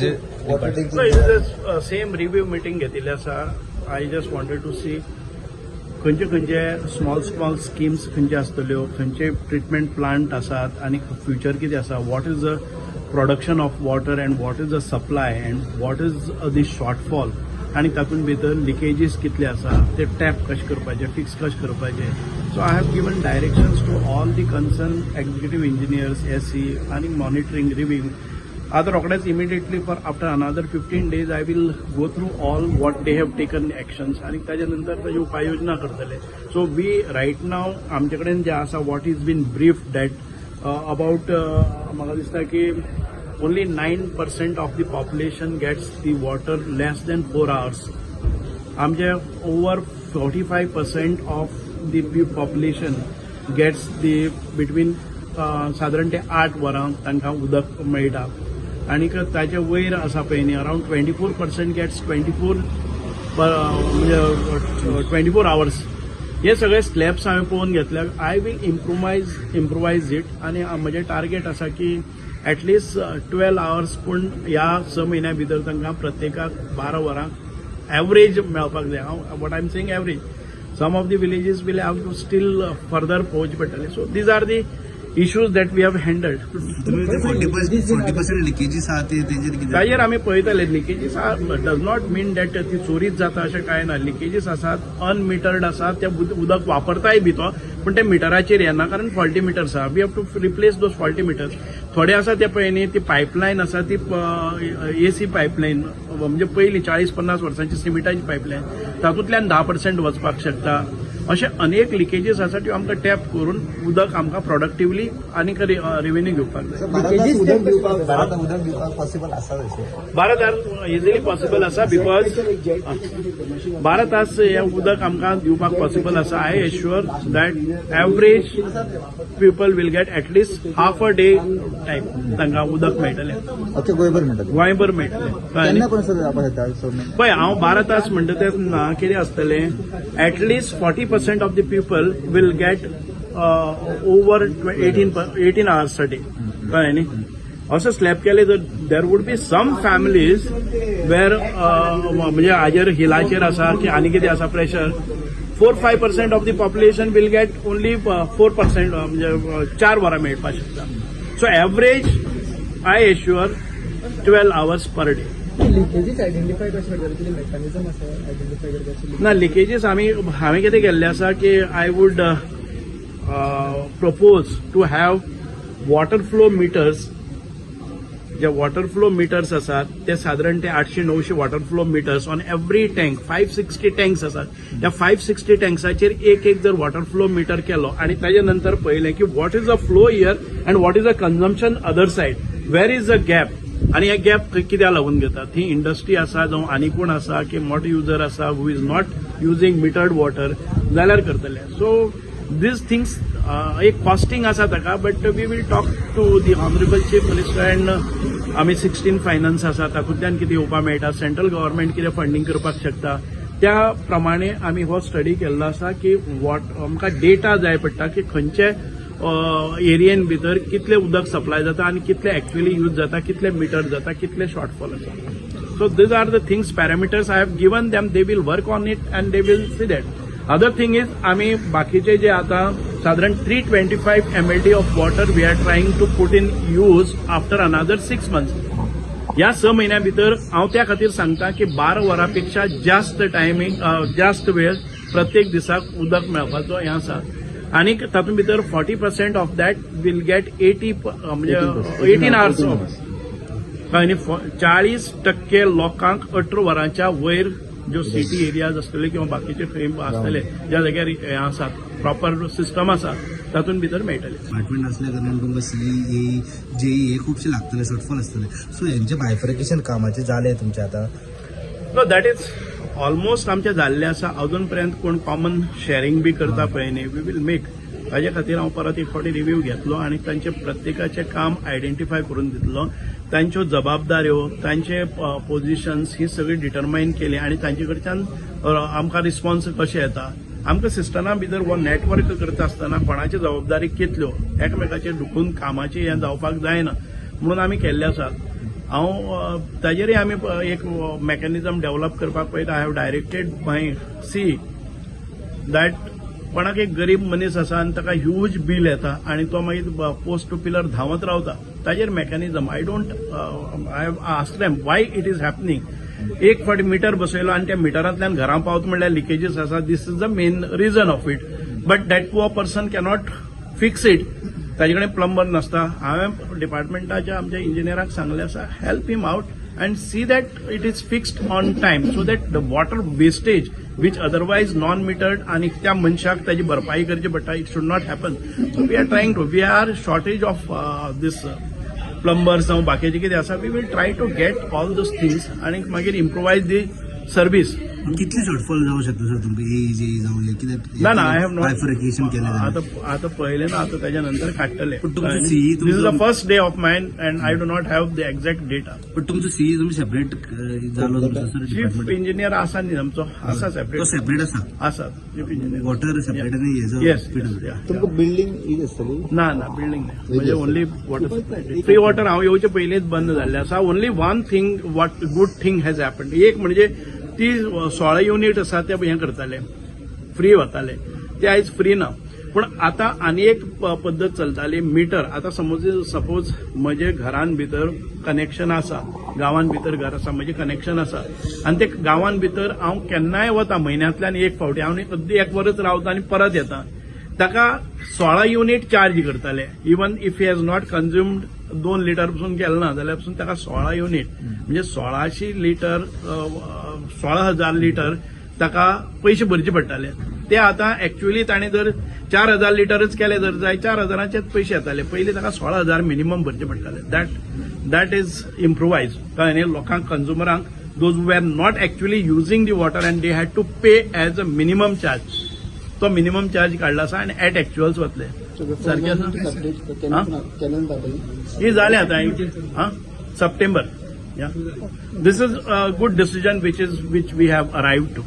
So it is the same review meeting घेतिल्लें आसा I just wanted to see खंयचे खंयचे स्मॉल स्मॉल स्किम्स खंयचे आसतल्यो खंयचे ट्रिटमेंट प्लांट आसात आनी फ्युचर कितें आसा? What is the production of water and what is the supply and what is the shortfall आनी तातूंत भितर लिकेजीस कितले आसा? ते टॅप कशे करपाचे फिक्स कशे करपाचे? So I have given directions to all the concerned executive engineers S C आनी मॉनिटरींग रिव्यू आता रोखडेच immediately for after another fifteen days I will go through all what they have taken actions आणि त्याच्या नंतर ताची उपाययोजना करतले. So we right नाव आमचे कडेन जे आसा what is been brief that about म्हाका दिसता की only nine percent of the population gets the water less than four hours आमचे over forty five percent of the population gets the between सादारण ते आठ वरां तांकां उदक मेळटा आनीक ताचे वयर आसा पळय न्ही around twenty four percent gets twenty four म्हणजे ट्वेंटी फोर आवर्स हे सगळे स्लॅब्स हांवें पळोवन घेतल्यात I will improvise improvise it आनी म्हजें टार्गेट आसा की ॲटलिस्ट ट्वेल्व आवर्स पूण ह्या स म्हयन्या भितर तांकां प्रत्येकाक बारा वरां एवरेज मेळपाक जाय. हांव what I am saying average some of the villages will have to still further पोवचे पडटले. So these are the issues that we have handled forty percent leakages आहा ते तेजेर कितें ताजेर आमी पळयतले leakages does not mean that ती चोरीच जाता अशें कांय ना लिकेजीस आसात अनमिटर्ड आसात ते उद- उदक वापरताय बी तो. पूण ते मिटराचेर येना कारण फॉल्टी मिटर्स आहा we have to replace those faulty meters थोडे आसा ते पळय न्ही ती पायपलायन आसा ती एसी पायपलायन म्हणजे पयली चाळीस पन्नास वर्सांची सिमिटाची पायपलायन तातूंतल्यान धा पर्सेंट वचपाक शकता. अशे अनेक लिकेजीस आसा त्यो आमकां टॅप करून उदक आमकां प्रोडक्टिवली आनीक रेव्हेन्यू घेवपाक जाय. भारत इजिली पॉसिबल आसा बिकॉज भारतास हे उदक आमकां दिवपाक पॉसिबल आसा I assure that average people will get at least half a day time तांकां उदक मेळटलें ओके गोंयभर म्हणटात गोंयभर मेळटलें पळय हांव बारा तास म्हणटा तें कितें आसतलें at least forty percent of the people will get over eighteen eighteen hours a day कळ्ळें न्ही असं स्लॅब केले तर there would be some families वेर म्हणजे हाजेर हिलाचेर आसा की आनी कितें आसा pressure four five percent of the population will get only four percent म्हणजे अ, चार वरां मेळपाक शकता so average I assure twelve hours per day ना लिकेजीस आमी हांवें कितें केल्लें आसा की I would propose to have water flow meters जे वॉटर फ्लो मिटर्स आसात ते सादारण ते आठशे णवशे water flow meters on every tank five sixty tanks आसात त्या फायव्ह सिक्स्टी टँक्साचेर एक एक जर वॉटर फ्लो मिटर केलो आणि ताजे नंतर पळयलें की what is a flow year and what is a consumption other side where is a gap आणि हे गॅप कित्याक लागून घेतात? ही इंडस्ट्री आसा जावं आनी कोण आसा की मॉट युजर आसा who is not using metered water जाल्यार करतले. सो दीज थिंग्स एक कॉस्टिंग आसा ताका but we will talk to the honourable chief minister and आमी सिक्स्टीन फायनान्स आसा तातूंतल्यान कितें येवपाक मेळटा सेंट्रल गव्हर्मेंट कितें फंडींग करपाक शकता त्या प्रमाणे आमी हो स्टडी केल्लो आसा की वॉट आमकां डेटा जाय पडटा की खंयचे एरियेन भितर कितलें उदक सप्लाय जाता आनी कितलें एक्चुअली यूज जाता कितले मिटर जाता कितले शॉर्टफॉल आसा so these are the things parameters I have given them they will work on it and they will see that other thing is आम्ही बाकीचे जे आता साधारण three twenty five M L D of water we are trying to put in use after another six months ह्या स महिन्या भितर हांव त्या खातीर सांगता की बारा वरांपेक्षा जास्त टायमींग जास्त वेळ प्रत्येक दिसाक उदक मेळपाचो हें आसा. आनीक तातूंत भितर forty percent of that will get eighty म्हणजे एटीन आवर्स न्ही चाळीस टक्के लोकांक अठरा वरांच्या वयर ज्यो सिटी एरियाज आसतले किंवा बाकीचे खंय आसतले ज्या जाग्यार हे आसात प्रॉपर सिस्टम आसा तातूंत भितर मेळटले डिपार्टमेंट असल्या कारणान तुमकां सीई ए जेई हे खुबशे लागतले शॉर्टफॉल आसतले सो हेंचे बायफरिकेशन कामाचे जाले तुमचे आतां? नो दॅट इज ऑलमोस्ट आमचे जाल्ले आसा अजून पर्यंत कोण कॉमन शेअरिंग बी करता पळय न्ही वी वील मेक ताजे खातीर हांव परत एक फावटी रिव्यू घेतलो आनी तांचे प्रत्येकाचें काम आयडेंटिफाय करून दितलो. तांच्यो जबाबदाऱ्यो तांचे पोझिशन्स ही सगळी डिटरमायन केली आनी तांचे कडच्यान आमकां रिस्पॉन्स कशे येता? आमकां सिस्टमा भितर हो नेटवर्क करता आसतना कोणाच्यो जबाबदारी कितल्यो एकामेकाचेर दुखून कामाचें हें जावपाक जायना. म्हणून आमी केल्ले आसात. हांव ताजेरय आमी एक मॅकॅनिजम डेव्हलप करपाक पळयता. I have directed my C that कोणाक एक गरीब मनीस आसा आनी ताका ह्यूज बील येता आनी तो मागीर पोस्ट टू पिलर धांवत रावता. ताजेर मॅकॅनिजम आय डोंट आय आसलें ask why it is happening एक फावटी मिटर बसयलो आनी त्या मिटरांतल्यान घरां पावत म्हणल्यार लिकेजीस आसा. This is the main reason of it but that poor person cannot fix it ताजे कडेन प्लंबर नासता. हांवें डिपार्टमेंटाच्या आमच्या इंजिनियराक सांगलें आसा help him out and see that it is fixed on time so that the water wastage which otherwise non metered आणि त्या मनशाक त्याची भरपाई करची पडटा it should not happen so we are trying to we are shortage of these plumbers जावं बाकीचे कितें आसा we will try to get all those things आणि मागीर इम्प्रोवायज दी सर्वीस कितले शॉर्टफॉल जाऊ शकता सर तुमका ए जे जाऊन किती? ना ना आय हॅव नॉट बायफरिकेशन केलं जाल्यार. आता आता पळयलें ना आता त्याच्या नंतर काडटले पण तुमचं CE दिस इज द तुमचं- first day of mine and I do not have the exact data पण तुमचं सीई तुम्ही सेपरेट झालो तुमचं सर चीफ डिपार्टमेंट इंजिनियर आसा न्ही आमचो आसा तो सेपरेट सेपरेट आसा आसा चीफ इंजिनियर वॉटर सेपरेट आणि हेजो येस हॉस्पिटल तुमकां बिल्डींग ही आसतली ना ना बिल्डिंग नाही. म्हणजे ओनली वॉटर फ्री वॉटर हांव येवचे पयलींच बंद जाल्लें आसा only one thing what good thing has happen एक म्हणजे ती सोळा युनिट आसा ते हें करताले. फ्री वताले ते आयज फ्री ना. पूण आतां आनी एक पद्दत चलताली. मिटर आतां समज सपोज म्हजे घरान भितर कनेक्शन आसा गांवान भितर घर आसा म्हजें कनेक्शन आसा आनी ते गांवान भितर हांव केन्नाय वता. म्हयन्यांतल्यान एक फावटी हांव अगदी एक वरच रावता आनी परत येता. ताका सोळा युनिट चार्ज करताले. Even if he has not consumed दोन लिटर पसून गेलो ना जाल्यार पसून ताका सोळा युनिट. म्हणजे सोळाशे लिटर सोळा हजार लिटर ताका पयशे भरचे पडटाले. ते आतां एक्च्युअली ताणें जर चार हजार लिटरच केले जर जाय चार हजाराचेच पयशे येताले. पयलीं ताका सोळा हजार मिनिमम भरचे पडटाले. दॅट दॅट इज इम्प्रुवायज कळ्ळें न्ही लोकांक कन्झ्युमरांक those we are not actually using the water and they had to pay as a minimum charge तो मिनिमम चार्ज काढला आसा आनी एट एक्च्युअल्स वतले सारकें आसा हा? ही जालें आतां हा? सप्टेंबर. या. This is a good decision which is which we have arrived to